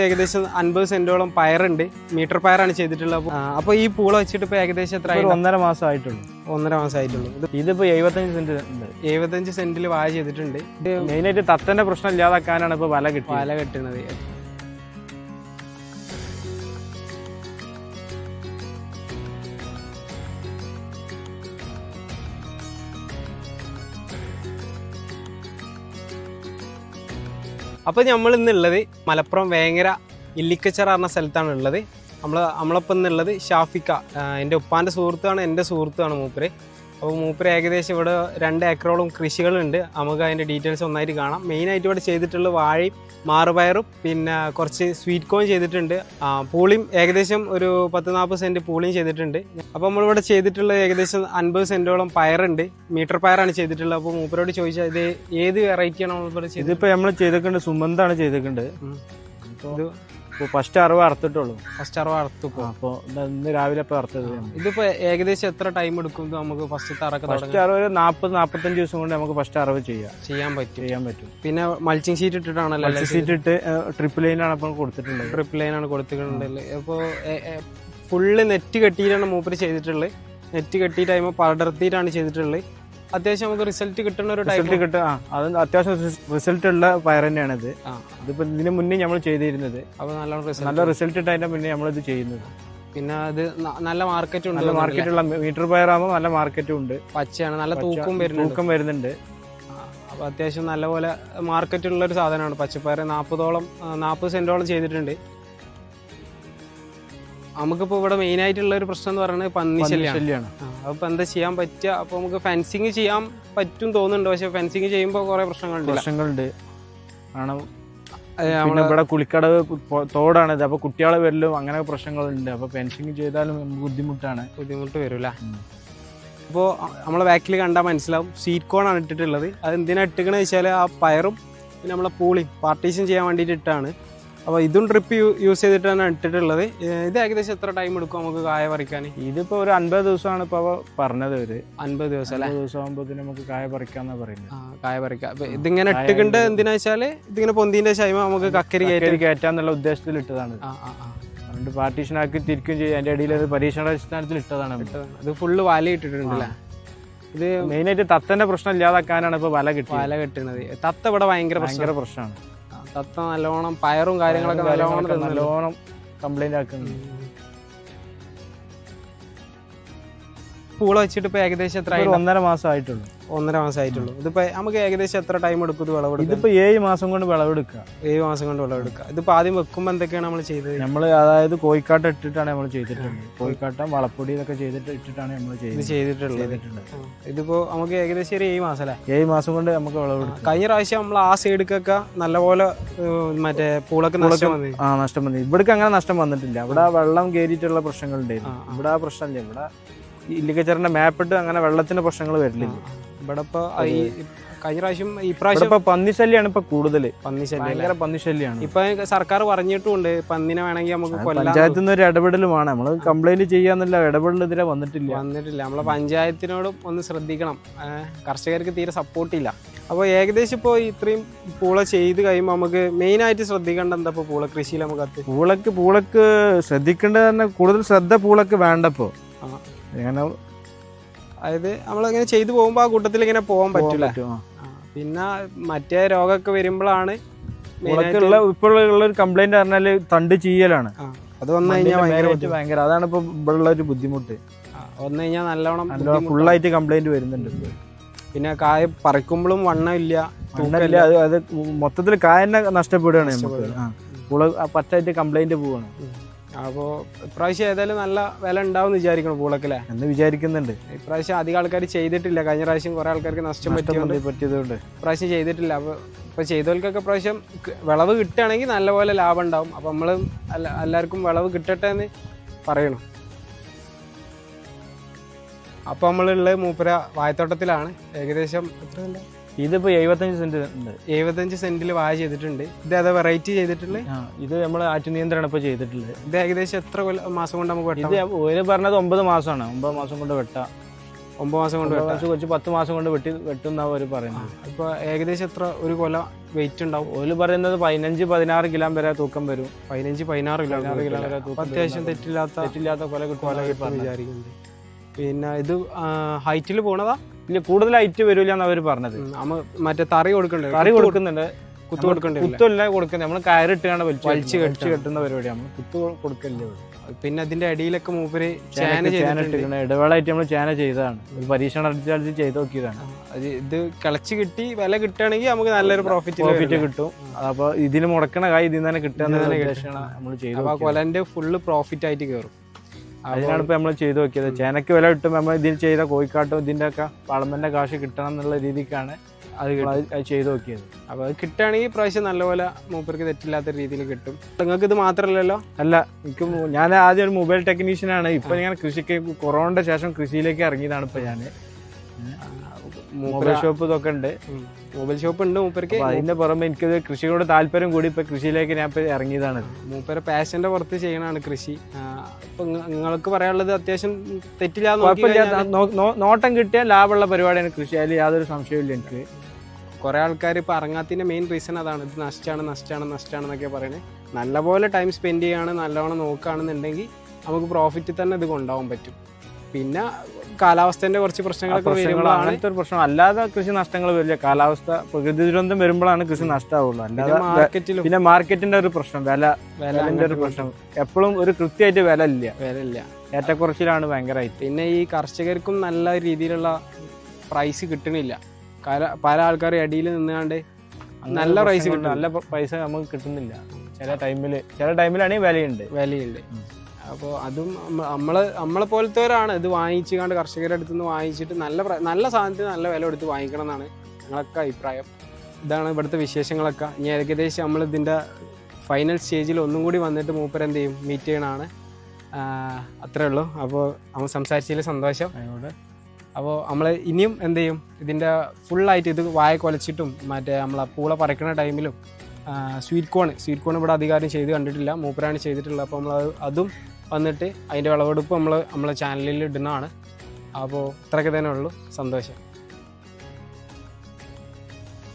ഏകദേശം അൻപത് സെന്റോളം പയറുണ്ട്. മീറ്റർ പയറാണ് ചെയ്തിട്ടുള്ളത്. അപ്പൊ- ഈ പൂള വെച്ചിട്ട് ഇപ്പൊ ഏകദേശം എത്ര ഒന്നര മാസം ആയിട്ടുള്ളൂ. ഒന്നര മാസം ആയിട്ടുള്ളൂ. ഇതിപ്പോ എഴുപത്തഞ്ച് സെന്റ് ഉണ്ട്. എഴുപത്തഞ്ച് സെന്റിൽ വാഴ ചെയ്തിട്ടുണ്ട്. മെയിൻ മെയിനായിട്ട് തത്തന്റെ പ്രശ്നം ഇല്ലാതാക്കാനാണ് ഇപ്പൊ വല കിട്ടുന്നത് വല കെട്ടുന്നത്. അപ്പോൾ നമ്മൾ ഇന്നുള്ളത് മലപ്പുറം വേങ്ങര ഇല്ലിക്കച്ചറ പറഞ്ഞ സ്ഥലത്താണ് ഉള്ളത്. നമ്മൾ നമ്മളൊപ്പം ഇന്നുള്ളത് ഷാഫിക്ക എന്റെ ഉപ്പാന്റെ സുഹൃത്താണ് എന്റെ സുഹൃത്താണ് മൂപ്പര്. അപ്പോൾ മൂപ്പര് ഏകദേശം ഇവിടെ രണ്ട് ഏക്കറോളം കൃഷികളുണ്ട്. നമുക്ക് അതിന്റെ ഡീറ്റെയിൽസ് ഒന്നായിട്ട് കാണാം. മെയിനായിട്ട് ഇവിടെ ചെയ്തിട്ടുള്ള വാഴയും മാറുപയറും പിന്നെ കുറച്ച് സ്വീറ്റ് കോൺ ചെയ്തിട്ടുണ്ട്. പൂളിയും ഏകദേശം ഒരു പത്ത് നാൽപ്പത് സെന്റ് പൂളിയും ചെയ്തിട്ടുണ്ട്. അപ്പോൾ നമ്മളിവിടെ ചെയ്തിട്ടുള്ള ഏകദേശം അൻപത് സെന്റോളം പയറുണ്ട്. മീറ്റർ പയറാണ് ചെയ്തിട്ടുള്ളത്. അപ്പോൾ മൂപ്പരോട് ചോദിച്ചാൽ ഇത് ഏത് വെറൈറ്റിയാണ് നമ്മളിവിടെ ചെയ്തത് ഇതിപ്പോ നമ്മൾ ചെയ്തിട്ടുണ്ട് സുമന്താണ് ചെയ്തിട്ടുണ്ട് ഫസ്റ്റ് അറിവ് അറുത്തിട്ടുള്ളൂ. ഫസ്റ്റ് അറവ് അറുത്തു പോകും അപ്പൊ ഇന്ന് രാവിലെ ഇപ്പൊ അറുത്തത് ഇതിപ്പോ ഏകദേശം എത്ര ടൈം എടുക്കും നമുക്ക് ഫസ്റ്റ് തറക്ക ഫസ്റ്റ് അറവ് ഒരു നാപ്പത് നാപ്പത്തഞ്ച് ദിവസം കൊണ്ട് നമുക്ക് ഫസ്റ്റ് അറിവ് ചെയ്യാം. ചെയ്യാൻ പറ്റും. ചെയ്യാൻ പറ്റും. പിന്നെ മൾച്ചിങ് ഷീറ്റ് ഇട്ടിട്ടാണല്ലോ സീറ്റ് ഇട്ട് ട്രിപ്പ് ലൈനാണ് അപ്പോൾ കൊടുത്തിട്ടുള്ളത്. ട്രിപ്പ് ലൈനാണ് കൊടുത്തിട്ടുണ്ടല്ലേ അപ്പോൾ ഫുള്ള് നെറ്റ് കെട്ടിയിട്ടാണ് മൂപ്പര് ചെയ്തിട്ടുള്ളത്. നെറ്റ് കെട്ടിയിട്ട് കഴിയുമ്പോൾ പടർത്തിയിട്ടാണ് ചെയ്തിട്ടുള്ളത്. അത്യാവശ്യം നമുക്ക് റിസൾട്ട് കിട്ടുന്ന ഒരു ടൈപ്പ് റിസൾട്ട് കിട്ടുക ആ അത് അത്യാവശ്യം റിസൾട്ട് ഉള്ള പയർ തന്നെയാണ് ഇത് ഇതിപ്പോ ഇതിന് മുന്നേ നമ്മൾ ചെയ്തിരുന്നത്. അപ്പൊ നല്ല റിസൾട്ട് നല്ല റിസൾട്ട് ഇട്ടതിന്റെ മുന്നേ നമ്മൾ ഇത് ചെയ്യുന്നത്. പിന്നെ അത് നല്ല മാർക്കറ്റ് ഉണ്ട് നല്ല മാർക്കറ്റുള്ള മീറ്റർ പയർ ആകുമ്പോൾ നല്ല മാർക്കറ്റും ഉണ്ട്. പച്ചയാണ് നല്ല തൂക്കം വരുന്നുണ്ട്. തൂക്കം വരുന്നുണ്ട്. അപ്പൊ അത്യാവശ്യം നല്ലപോലെ മാർക്കറ്റ് ഉള്ള ഒരു സാധനമാണ്. പച്ചപ്പയർ നാൽപ്പതോളം നാൽപ്പത് സെന്റോളം ചെയ്തിട്ടുണ്ട്. നമുക്കിപ്പോൾ ഇവിടെ മെയിൻ ആയിട്ടുള്ള ഒരു പ്രശ്നം എന്ന് പറയുന്നത് പന്നി ശല്യമാണ് അപ്പോൾ എന്താ ചെയ്യാൻ പറ്റുക? അപ്പോൾ നമുക്ക് ഫെൻസിങ് ചെയ്യാൻ പറ്റും തോന്നുന്നുണ്ട്. പക്ഷേ ഫെൻസിങ് ചെയ്യുമ്പോൾ കുറേ പ്രശ്നങ്ങളുണ്ട് പ്രശ്നങ്ങളുണ്ട്. കാരണം ഇവിടെ കുളിക്കടവ് തോടാണിത് തോടാണ് ഇത്. അപ്പൊ കുട്ടികളെ വരലും അങ്ങനെ പ്രശ്നങ്ങളുണ്ട്. അപ്പോൾ ഫെൻസിങ് ചെയ്താലും നമുക്ക് ബുദ്ധിമുട്ടാണ്. ബുദ്ധിമുട്ട് വരില്ല. അപ്പോൾ നമ്മളെ ബാക്കിൽ കണ്ടാൽ മനസ്സിലാവും. സീറ്റ് കോൺ ആണ് ഇട്ടിട്ടുള്ളത്. അത് എന്തിനാണ് ഇട്ടുകണെന്ന് വെച്ചാൽ ആ പയറും പിന്നെ നമ്മളെ പൂളി പാർട്ടീഷൻ ചെയ്യാൻ വേണ്ടിയിട്ട് ഇട്ടാണ്. അപ്പോൾ ഇതും ഡ്രിപ്പ് യൂസ് ചെയ്തിട്ടാണ് ഇട്ടിട്ടുള്ളത്. ഇത് ഏകദേശം എത്ര ടൈം എടുക്കും നമുക്ക് കായ പറിക്കാൻ? ഇതിപ്പോ ഒരു അൻപത് ദിവസമാണ് ഇപ്പൊ അവ പറഞ്ഞത് ഒരു അൻപത് ദിവസം അല്ലേ? ദിവസം ആകുമ്പോഴത്തേന് നമുക്ക് കായ പറിക്കാന്നാ പറയുന്നത്. ആ, കായ പറിക്കാം. അപ്പൊ ഇതിങ്ങനെ ഇട്ടുകൊണ്ട് എന്തിനാ വെച്ചാൽ? ഇതിങ്ങനെ പൊന്തിന്റെ ശൈമ നമുക്ക് കക്കരി കയറ്റി കയറ്റി കയറ്റാന്നുള്ള ഉദ്ദേശത്തിൽ ഇട്ടതാണ്. ആ ആ ആ. അതുകൊണ്ട് പാർട്ടീഷൻ ആക്കി തിരിക്കും ചെയ്യും. അതിന്റെ ഇടയിൽ അത് പരീക്ഷണാടിസ്ഥാനത്തിൽ ഇട്ടതാണ്. ഇത് ഫുള്ള് വല ഇട്ടിട്ടുണ്ടല്ലേ ഇത് മെയിനായിട്ട് തത്തന്റെ പ്രശ്നം ഇല്ലാതാക്കാനാണ് ഇപ്പൊ വല കിട്ടുന്നത് വല കിട്ടുന്നത്. തത്ത ഇവിടെ ഭയങ്കര ഭയങ്കര പ്രശ്നമാണ്. തത്ത നല്ലോണം പയറും കാര്യങ്ങളൊക്കെ നല്ലോണം നല്ലോണം കംപ്ലൈന്റ് ആക്കുന്നുണ്ട്. പൂള വെച്ചിട്ട് ഇപ്പൊ ഏകദേശം എത്ര ഒന്നര മാസം ആയിട്ടുള്ളൂ ഒന്നര മാസം ആയിട്ടുള്ളൂ ഒന്നര മാസമായിട്ടുള്ളൂ. ഇതിപ്പോ നമുക്ക് ഏകദേശം എത്ര ടൈം എടുക്കും ഇത് വിളവെടുക്കും ഇതിപ്പോ ഏഴ് മാസം കൊണ്ട് വിളവെടുക്കുക. ഏഴ് മാസം കൊണ്ട് വിളവെടുക്കുക. ഇതിപ്പോ ആദ്യം വെക്കുമ്പോ എന്തൊക്കെയാണ് നമ്മൾ ചെയ്തത്? നമ്മൾ അതായത് കോഴിക്കാട്ട ഇട്ടിട്ടാണ് നമ്മൾ ചെയ്തിട്ടുള്ളത്. കോഴിക്കാട്ട വളപ്പൊടി ഇതൊക്കെ ചെയ്തിട്ട് ഇട്ടിട്ടാണ് നമ്മൾ ചെയ്തത്. ചെയ്തിട്ടുള്ളത്. ഇതിപ്പോ നമുക്ക് ഏകദേശം ഒരു ഏഴ് മാസം അല്ലേ? ഏഴ് മാസം കൊണ്ട് നമുക്ക് വിളവെടുക്കാം. കഴിഞ്ഞ പ്രാവശ്യം നമ്മൾ ആ സൈഡിക്കൊക്കെ നല്ലപോലെ മറ്റേ പൂളൊക്കെ നഷ്ടം വന്നു. ആ നഷ്ടം വന്നു. ഇവിടേക്ക് അങ്ങനെ നഷ്ടം വന്നിട്ടില്ല. ഇവിടെ വെള്ളം കയറിയിട്ടുള്ള പ്രശ്നങ്ങളുണ്ടായിരുന്നു. ഇവിടെ ആ പ്രശ്നമില്ല. ഇവിടെ ഇല്ലിക്കച്ചറിന്റെ മാപ്പിട്ട് അങ്ങനെ വെള്ളത്തിന്റെ പ്രശ്നങ്ങൾ വരില്ല. ഇവിടെ ഇപ്പൊ ഈ കഴിഞ്ഞ പ്രാവശ്യം ഇപ്രാവശ്യം ഇപ്പൊ പന്നിശല്യാണ് ഇപ്പൊ കൂടുതൽ പന്നി ശല്യം അല്ലേ? ഭയങ്കര പന്നിശല്യാണ്. ഇപ്പൊ സർക്കാർ പറഞ്ഞിട്ടുണ്ട് പന്നിനെ വേണമെങ്കിൽ നമുക്ക് പഞ്ചായത്തിൽ നിന്ന് ഒരു ഇടപെടലുമാണ് നമ്മൾ കംപ്ലൈന്റ് ചെയ്യാന്നില്ല ഇടപെടലെതിരെ വന്നിട്ടില്ല. വന്നിട്ടില്ല. നമ്മളെ പഞ്ചായത്തിനോടും ഒന്ന് ശ്രദ്ധിക്കണം. കർഷകർക്ക് തീരെ സപ്പോർട്ടില്ല അപ്പോൾ ഏകദേശം ഇപ്പോൾ ഇത്രയും പൂള ചെയ്ത് കഴിയുമ്പോൾ നമുക്ക് മെയിനായിട്ട് ശ്രദ്ധിക്കേണ്ട എന്താ ഇപ്പോൾ പൂള കൃഷിയിൽ നമുക്ക് പൂളക്ക് പൂളക്ക് ശ്രദ്ധിക്കേണ്ടത് തന്നെ കൂടുതൽ ശ്രദ്ധ പൂളക്ക് വേണ്ടപ്പോ. ആ. അങ്ങനെ അതായത് നമ്മളിങ്ങനെ ചെയ്തു പോകുമ്പോൾ ആ കൂട്ടത്തിൽ ഇങ്ങനെ പോകാൻ പറ്റില്ല പിന്നെ മറ്റേ രോഗമൊക്കെ വരുമ്പോഴാണ് ഉള്ള ഇപ്പോഴുള്ള ഒരു കംപ്ലൈന്റ് പറഞ്ഞാൽ തണ്ട് ചീയലാണ്. അത് വന്നു കഴിഞ്ഞാൽ ഭയങ്കര അതാണ് ഇപ്പൊ ഇവിടെ ഒരു ബുദ്ധിമുട്ട് വന്നു കഴിഞ്ഞാൽ നല്ലോണം നല്ല ബുദ്ധിമുട്ടാണ്. ഫുള്ളായിട്ട് കംപ്ലൈന്റ് വരുന്നുണ്ട്. പിന്നെ കായ പറിക്കുമ്പോഴും വണ്ണം ഇല്ല വണ്ണമില്ല അത് അത് മൊത്തത്തിൽ കായന്നെ നഷ്ടപ്പെടുകയാണ് നമുക്ക്. പറ്റായിട്ട് കംപ്ലൈന്റ് പോവാണ്. അപ്പോൾ ഇപ്രാവശ്യം ഏതായാലും നല്ല വില ഉണ്ടാവും വിചാരിക്കണം പൂളക്കല്ലേ എന്ന് വിചാരിക്കുന്നുണ്ട്. ഇപ്രാവശ്യം അധികം ആൾക്കാർ ചെയ്തിട്ടില്ല. കഴിഞ്ഞ പ്രാവശ്യം കുറെ ആൾക്കാർക്ക് നഷ്ടം വന്ന് പറ്റിയതുകൊണ്ട്. ഇപ്രാവശ്യം ചെയ്തിട്ടില്ല. അപ്പോൾ ഇപ്പോൾ ചെയ്തവർക്കൊക്കെ പ്രാവശ്യം വിളവ് കിട്ടുകയാണെങ്കിൽ നല്ലപോലെ ലാഭം ഉണ്ടാവും. അപ്പോൾ നമ്മൾ എല്ലാവർക്കും വിളവ് കിട്ടട്ടെ എന്ന് പറയണം. അപ്പോൾ നമ്മളുള്ള മൂപ്പര വായത്തോട്ടത്തിലാണ്. ഏകദേശം എത്ര ഇതിപ്പോ എഴുപത്തഞ്ച് സെന്റ് ഉണ്ട്. എഴുപത്തഞ്ച് സെന്റിൽ വാഴ ചെയ്തിട്ടുണ്ട്. ഇത് അത് വെറൈറ്റി ചെയ്തിട്ടുള്ളത് ആ, ഇത് നമ്മൾ ആറ്റു നിയന്ത്രണം ഇപ്പൊ ചെയ്തിട്ടുള്ളത്. ഇത് ഏകദേശം എത്ര കൊല്ല- മാസം കൊണ്ട് നമുക്ക് ഇത് വെട്ടാം ഒരു പറഞ്ഞത് ഒമ്പത് മാസമാണ്. ഒമ്പത് മാസം കൊണ്ട് വെട്ട. ഒമ്പത് മാസം കൊണ്ട് വെട്ടാം. കുറച്ച് പത്ത് മാസം കൊണ്ട് വെട്ടി വെട്ടുന്ന അവർ പറയുന്നത്. ഇപ്പൊ ഏകദേശം എത്ര ഒരു കൊല വെയിറ്റ് ഉണ്ടാവും? ഓൽ പറയുന്നത് പതിനഞ്ച് പതിനാറ് കിലോ വരെ തൂക്കം വരും. പതിനഞ്ച് പതിനാറ് കിലോ പതിനാറ് കിലോ വരെ അപ്പൊ തൂക്കം അത്യാവശ്യം തെറ്റില്ലാത്ത തെറ്റില്ലാത്ത കൊല കിട്ടും കൊല കിട്ടും വിചാരിക്കുന്നുണ്ട്. പിന്നെ ഇത് ഹൈറ്റിൽ പോണതാ? ഇല്ല കൂടുതൽ ഹൈറ്റ് വരില്ല എന്ന് അവർ പറഞ്ഞത്. മറ്റേ തറി കൊടുക്കണ്ടേ? തറി കൊടുക്കുന്നുണ്ട്. കുത്തു കൊടുക്കണ്ടേ കുത്തല്ല കൊടുക്കുന്നത് നമ്മൾ കയറിട്ടാണ് വലിച്ച് വലിച്ച് കെട്ടുന്ന പരിപാടിയാണ് നമ്മൾ കുത്തു കൊടുക്കല്ലേ പിന്നെ അതിന്റെ അടിയിലൊക്കെ മൂപ്പര് ചേന ഇട്ടിരിക്കണ ഇടവേളായിട്ട് നമ്മൾ ചേന ചെയ്തതാണ്. ഒരു പരീക്ഷണ അടിച്ചാൽ അടിച്ച് ചെയ്ത് നോക്കിയതാണ്. അത് ഇത് കിളച്ച് കിട്ടി വില കിട്ടുകയാണെങ്കിൽ നമുക്ക് നല്ലൊരു പ്രോഫിറ്റ് പ്രോഫിറ്റ് കിട്ടും. അപ്പൊ ഇതിന് മുടക്കണ കായ് ഇതിൽ നിന്ന് തന്നെ കിട്ടുക നമ്മൾ ചെയ്തു. കൊലന്റെ ഫുള്ള് പ്രോഫിറ്റ് ആയിട്ട് കയറും അതിനാണ് ഇപ്പൊ നമ്മൾ ചെയ്തു നോക്കിയത്. ചേനക്ക് വില കിട്ടും നമ്മൾ ഇതിൽ ചെയ്ത കോഴിക്കാട്ടും ഇതിന്റെ ഒക്കെ വളമ്പന്റെ കാശ് കിട്ടണം എന്നുള്ള രീതിക്കാണ് അത് ചെയ്തു നോക്കിയത്. അപ്പൊ അത് കിട്ടുകയാണെങ്കിൽ പ്രാവശ്യം നല്ലപോലെ മൂപ്പർക്ക് തെറ്റില്ലാത്ത രീതിയിൽ കിട്ടും. നിങ്ങൾക്ക് ഇത് മാത്രമല്ലല്ലോ? അല്ല എനിക്ക് ഞാൻ ആദ്യം ഒരു മൊബൈൽ ടെക്നീഷ്യനാണ് ഇപ്പൊ ഞാൻ കൃഷിക്ക് കൊറോണയുടെ ശേഷം കൃഷിയിലേക്ക് ഇറങ്ങിയതാണ് ഇപ്പൊ ഞാൻ മൊബൈൽ ഷോപ്പ് ഇതൊക്കെ ഉണ്ട്. മൊബൈൽ ഷോപ്പ് ഉണ്ട് മൂപ്പർക്ക്. അതിന്റെ പുറമെ എനിക്കത് കൃഷിയോട് താല്പര്യം കൂടി ഇപ്പൊ കൃഷിയിലേക്ക് ഞാൻ ഇപ്പൊ ഇറങ്ങിയതാണ്. മൂപ്പര പാഷന്റെ പുറത്ത് ചെയ്യണതാണ് കൃഷി. ഇപ്പൊ നിങ്ങൾക്ക് പറയാനുള്ളത് അത്യാവശ്യം നോ- നോട്ടം കിട്ടിയാൽ ലാഭമുള്ള പരിപാടിയാണ് കൃഷി. അതിൽ യാതൊരു സംശയമില്ല എനിക്ക്. കുറെ ആൾക്കാർ ഇപ്പൊ ഇറങ്ങാത്തിന്റെ മെയിൻ റീസൺ അതാണ്. ഇത് നഷ്ടമാണ് നഷ്ടമാണ് നഷ്ടമാണ് എന്നൊക്കെ പറയണേ. നല്ലപോലെ ടൈം സ്പെൻഡ് ചെയ്യാണ് നല്ലവണ്ണം നോക്കുകയാണെന്നുണ്ടെങ്കിൽ നമുക്ക് പ്രോഫിറ്റ് തന്നെ ഇത് കൊണ്ടുപോകാൻ പറ്റും. പിന്നെ കാലാവസ്ഥന്റെ കുറച്ച് പ്രശ്നങ്ങളൊക്കെ വരുമ്പോഴാണ് അങ്ങനത്തെ ഒരു പ്രശ്നം. അല്ലാതെ കൃഷി നഷ്ടങ്ങൾ വരില്ല. കാലാവസ്ഥ പ്രകൃതി ദുരന്തം വരുമ്പോഴാണ് കൃഷി നഷ്ടമാവുള്ളൂ അല്ലാതെ മാർക്കറ്റിലും പിന്നെ മാർക്കറ്റിന്റെ ഒരു പ്രശ്നം വില. വില വിലന്റെ ഒരു പ്രശ്നം. എപ്പോഴും ഒരു കൃത്യമായിട്ട് വില ഇല്ല. വില ഇല്ല ഏറ്റക്കുറച്ചിലാണ് ഭയങ്കരമായിട്ട്. പിന്നെ ഈ കർഷകർക്കും നല്ല രീതിയിലുള്ള പ്രൈസ് കിട്ടണില്ല. പല ആൾക്കാർ അടിയിൽ നിന്നുകൊണ്ട് നല്ല പ്രൈസ് കിട്ടും. നല്ല പൈസ നമുക്ക് കിട്ടുന്നില്ല. ചില ടൈമിൽ ചില ടൈമിലാണെങ്കിൽ വിലയുണ്ട്. വിലയുണ്ട്. അപ്പോൾ അതും നമ്മൾ നമ്മളെ പോലത്തെവരാണ്. ഇത് വാങ്ങിച്ചു കണ്ട് കർഷകരുടെ അടുത്ത് നിന്ന് വാങ്ങിച്ചിട്ട് നല്ല നല്ല സാധനത്തിന് നല്ല വില കൊടുത്ത് വാങ്ങിക്കണം എന്നാണ് ഞങ്ങളൊക്കെ അഭിപ്രായം. ഇതാണ് ഇവിടുത്തെ വിശേഷങ്ങളൊക്കെ. ഇനി ഏകദേശം നമ്മൾ ഇതിന്റെ ഫൈനൽ സ്റ്റേജിൽ ഒന്നും കൂടി വന്നിട്ട് മൂപ്പർ എന്ത് ചെയ്യും? മീറ്റ് ചെയ്യണമാണ് അത്രേ ഉള്ളൂ. അപ്പോൾ നമ്മൾ സംസാരിച്ചതിൽ സന്തോഷം. അപ്പോൾ നമ്മൾ ഇനിയും എന്ത് ചെയ്യും? ഇതിന്റെ ഫുള്ളായിട്ട് ഇത് വായ കൊലച്ചിട്ടും മറ്റേ നമ്മളെ പൂള പറിക്കുന്ന ടൈമിലും സ്വീറ്റ് കോൺ സ്വീറ്റ് കോൺ ഇവിടെ അധികാരം ചെയ്ത് കണ്ടിട്ടില്ല. മൂപ്പരാണ് ചെയ്തിട്ടുള്ളത്. അപ്പോൾ നമ്മൾ അതും വന്നിട്ട് അതിന്റെ വിളവെടുപ്പ് നമ്മൾ നമ്മളെ ചാനലിൽ ഇടുന്നതാണ്. അപ്പോൾ ഇത്രയൊക്കെ തന്നെ ഉള്ളൂ. സന്തോഷം.